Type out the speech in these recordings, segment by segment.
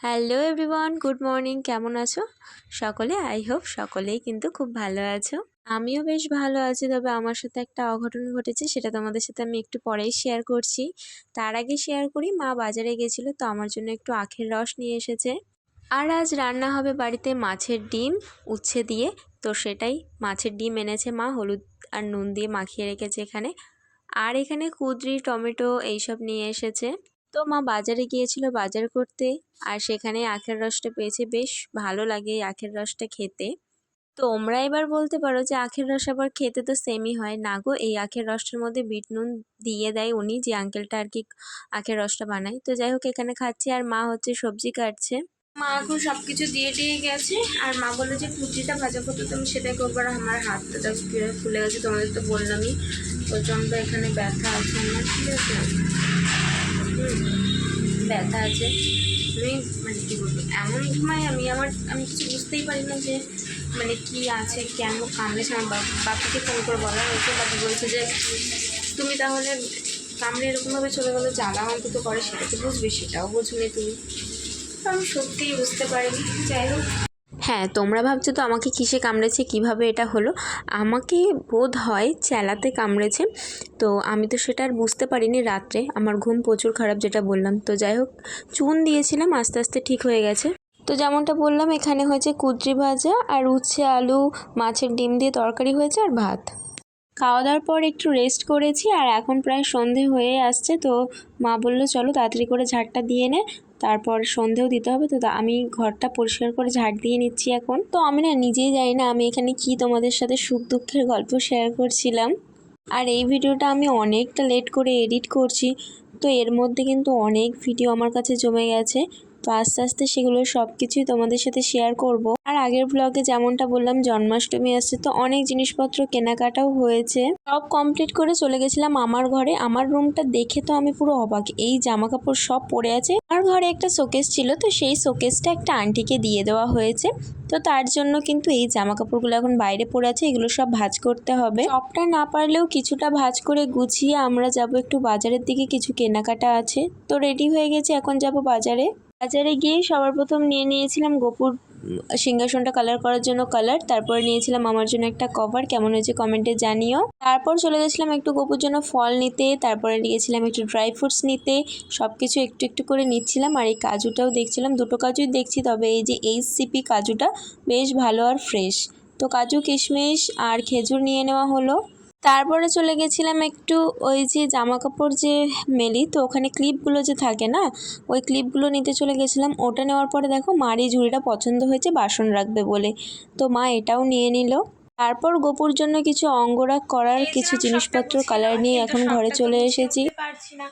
Hello everyone good morning কেমন আছো? সকলে আই হোপ সকলেই কিন্তু খুব ভালো আছো। আমিও বেশ ভালো আছি, তবে আমার সাথে একটা অঘটন ঘটেছে, সেটা তোমাদের সাথে আমি একটু পরেই শেয়ার করছি। তার আগে শেয়ার করি, মা বাজারে গেছিল, তো আমার জন্য একটু আখের রস নিয়ে এসেছে। আর আজ রান্না হবে বাড়িতে মাছের ডিম উচ্ছে দিয়ে, তো সেটাই মাছের ডিম এনেছে মা, হলুদ আর নুন দিয়ে মাখিয়ে রেখেছে এখানে। আর এখানে কুদরি, টমেটো এইসব নিয়ে এসেছে। তো মা বাজারে গিয়েছিল বাজার করতে আর সেখানে আখের রসটা পেয়েছে, বেশ ভালো লাগে এই আখের রসটা খেতে। তোমরা এবার বলতে পারো যে আখের রস আবার খেতে তো সেমই হয়। না গো, এই আখের রসটার মধ্যে বিট নুন দিয়ে দেয় উনি, যে আঙ্কেলটা আর কি আখের রসটা বানায়। তো যাই হোক, এখানে খাচ্ছি আর মা হচ্ছে সবজি কাটছে। মা এখন সব কিছু দিয়ে দিয়ে গেছে আর মা বলে যে কুচিটা ভাজা করতে তুমি সেটাই করব আর আমার হাতটা তো ফুলে গেছে, তোমাদের তো বললামই। প্রচণ্ড এখানে ব্যথা আছে আমার, ঠিক আছে? ব্যথা আছে। আমি মানে কী বলব, এমন ঘুমাই আমি আমার, আমি কিছু বুঝতেই পারি না যে মানে কি আছে, কেন কামড়েছে আমার বাপিকে ফোন করে বলা হয়েছে বাপি বলছে যে, তুমি তাহলে কামড়ে এরকমভাবে চলে গেলো, জ্বালা অন্তত করে, সেটা তো বুঝবে, সেটাও বুঝবে তুমি। আমি সত্যিই বুঝতে পারিনি। যাই হোক হ্যাঁ তোমরা ভাবছ তো আমাকে কিসে কামড়েছে, কীভাবে এটা হলো? আমাকে বোধ হয় চেলাতে কামড়েছে। তো আমি তো সেটা আর বুঝতে পারিনি রাত্রে, আমার ঘুম প্রচুর খারাপ যেটা বললাম। তো যাই হোক, চুন দিয়েছিলাম, আস্তে আস্তে ঠিক হয়ে গেছে। তো যেমনটা বললাম, এখানে হয়েছে কুদ্রি ভাজা আর উচ্ছে, আলু, মাছের ডিম দিয়ে তরকারি হয়েছে আর ভাত। খাওয়া দাওয়ার পর একটু রেস্ট করেছি আর এখন প্রায় সন্ধে হয়ে আসছে, তো মা বলল, চলো তাড়াতাড়ি করে ঝাড়টা দিয়ে নে। তারপর সন্ধেও দিতে হবে। তো আমি ঘরটা পরিষ্কার করে ঝাড় দিয়ে নিচ্ছি এখন। তো আমি না নিজেই জানি না আমি এখানে কি তোমাদের সাথে সুখ দুঃখের গল্প শেয়ার করছিলাম। আর এই ভিডিওটা আমি অনেকটা লেট করে এডিট করছি। তো এর মধ্যে কিন্তু অনেক ভিডিও আমার কাছে জমে গেছে। তো আস্তে আস্তে সেগুলো সব কিছুই তোমাদের সাথে শেয়ার করব। আর আগের ব্লগে যেমনটা বললাম, জন্মাষ্টমী আসছে, তো অনেক জিনিসপত্র কেনাকাটাও হয়েছে। সব কমপ্লিট করে চলে গেছিলাম আমার ঘরে। আমার রুমটা দেখে তো আমি পুরো অবাক। এই জামা কাপড় সব পরে আছে। আমার ঘরে একটা শোকেস ছিল, তো সেই শোকেসটা একটা আন্টিকে দিয়ে দেওয়া হয়েছে। তো তার জন্য কিন্তু এই জামা কাপড়গুলো এখন বাইরে পড়ে আছে, এগুলো সব ভাজ করতে হবে। সবটা না পারলেও কিছুটা ভাজ করে গুছিয়ে আমরা যাব একটু বাজারের দিকে, কিছু কেনাকাটা আছে। তো রেডি হয়ে গেছে, এখন যাব বাজারে। বাজারে গিয়ে সবার প্রথম নিয়ে নিয়েছিলাম গোপুর সিংহাসনটা কালার করার জন্য কালার তারপরে নিয়েছিলাম আমার জন্য একটা কভার কেমন হয়েছে কমেন্টে জানিও। তারপর চলে গেছিলাম একটু গোপুর জন্য ফল নিতে, তারপরে নিয়েছিলাম একটু ড্রাই ফ্রুটস নিতে সব কিছু একটু একটু করে নিচ্ছিলাম আর এই কাজুটাও দেখছিলাম, দুটো কাজুই দেখছি, তবে এই যে এইচ সিপি কাজুটা বেশ ভালো আর ফ্রেশ তো কাজু কিশমিশ আর খেজুর নিয়ে নেওয়া হলো। তারপরে চলে গেছিলাম একটু ওই যে জামা কাপড় যে মেলি তো ওখানে ক্লিপগুলো যে থাকে না ওই ক্লিপগুলো নিতে চলে গেছিলাম। ওটা নেওয়ার পরে দেখো মার এই ঝুড়িটা পছন্দ হয়েছে বাসন রাখবে বলে। তো মা এটাও নিয়ে নিল। তারপর গোপুর জন্য কিছু অঙ্গরাগ করার কিছু জিনিসপত্র কালার নিয়ে এখন ঘরে চলে এসেছি। পারছি না।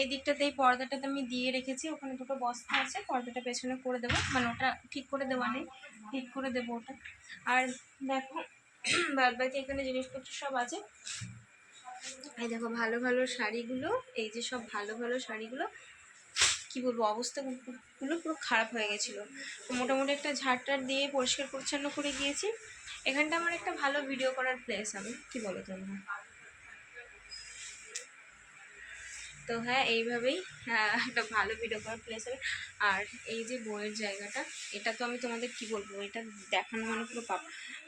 এই দিকটাতে এই পর্দাটাতে আমি দিয়ে রেখেছি ওখানে দুটো বস্তা আছে পর্দাটা পেছনে করে দেবো মানে ওটা ঠিক করে দেওয়া নেই ঠিক করে দেবো ওটা। আর দেখো বাদ বাকি এখানে জিনিসপত্র সব আছে। এই দেখো ভালো ভালো শাড়িগুলো, এই যে সব ভালো ভালো শাড়িগুলো, কি বলব, অবস্থাগুলো পুরো খারাপ হয়ে গেছিল। মোটামুটি একটা ঝাড়টার দিয়ে পরিষ্কার পরিচ্ছন্ন করে গিয়েছি এখানটা আমার একটা ভালো ভিডিও করার প্লেস আমি, কি বলো তোমরা? তো হ্যাঁ এইভাবেই হ্যাঁ, একটা ভালো ভিডিও করার প্লেস হবে। আর এই যে বইয়ের জায়গাটা এটা তো আমি তোমাদের কি বলব এটা দেখানো মানে পুরো পাপ।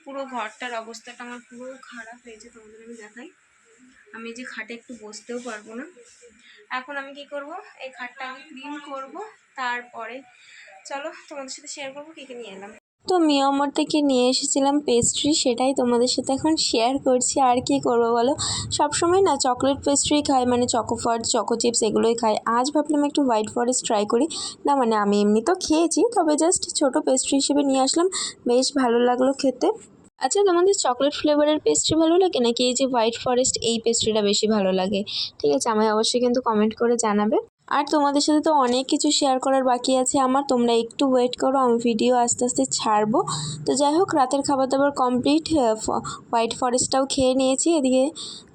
পুরো ঘরটার অবস্থাটা আমার পুরো খারাপ হয়েছে তোমাদের আমি দেখাই। আমি যে খাটে একটু বসতেও পারব না। এখন আমি কি করব এই খাটটা আমি ক্লিন করব তারপরে চলো তোমাদের সাথে শেয়ার করব কী কী নিয়ে এলাম। তো মিয়ামর থেকে নিয়ে এসেছিলাম পেস্ট্রি সেটাই তোমাদের সাথে এখন শেয়ার করছি। আর কি করব বলো? সবসময় না চকলেট পেস্ট্রি খাই মানে চকোফার চকো চিপস এগুলোই খাই। আজ ভাবলাম একটু হোয়াইট ফরেস্ট ট্রাই করি। না মানে আমি এমনি তো খেয়েছি, তবে জাস্ট ছোট পেস্ট্রি হিসেবে নিয়ে আসলাম। বেশ ভালো লাগল খেতে। আচ্ছা তোমাদের চকলেট ফ্লেভারের পেস্ট্রি ভালো লাগে? নাকি এই যে হোয়াইট ফরেস্ট এই পেস্ট্রিটা বেশি ভালো লাগে? ঠিক আছে, আমায় অবশ্যই কিন্তু কমেন্ট করে জানাবে। আর তোমাদের সাথে তো অনেক কিছু শেয়ার করার বাকি আছে। আমার তোমরা একটু ওয়েট করো, আমি ভিডিও আস্তে আস্তে ছাড়বো। তো যাই হোক, রাতের খাবার দাবার কমপ্লিট হোয়াইট ফরেস্টটাও খেয়ে নিয়েছি। এদিকে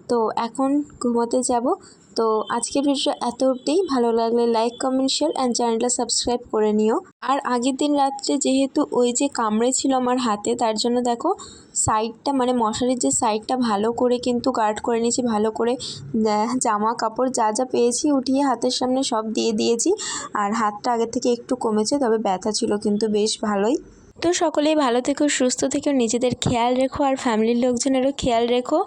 তো এখন ঘুমোতে যাব। তো আজকের ভিডিও এত অবধিই ভালো লাগলে লাইক কমেন্ট শেয়ার অ্যান্ড চ্যানেলটা সাবস্ক্রাইব করে নিও। আর আগের দিন রাত্রে যেহেতু ওই যে কামড়ে ছিল আমার হাতে, তার জন্য দেখো সাইডটা মানে মশারির যে সাইডটা ভালো করে কিন্তু গার্ড করে নিয়েছি, ভালো করে জামা কাপড় যা যা পেয়েছি উঠিয়ে হাতের সামনে সব দিয়ে দিয়েছি। আর হাতটা আগে থেকে একটু কমেছে, তবে ব্যথা ছিল কিন্তু বেশ ভালোই। তো সকলেই ভালো থেকো, সুস্থ থেকো, নিজেদের খেয়াল রেখো আর ফ্যামিলির লোকজনেরও খেয়াল রেখো।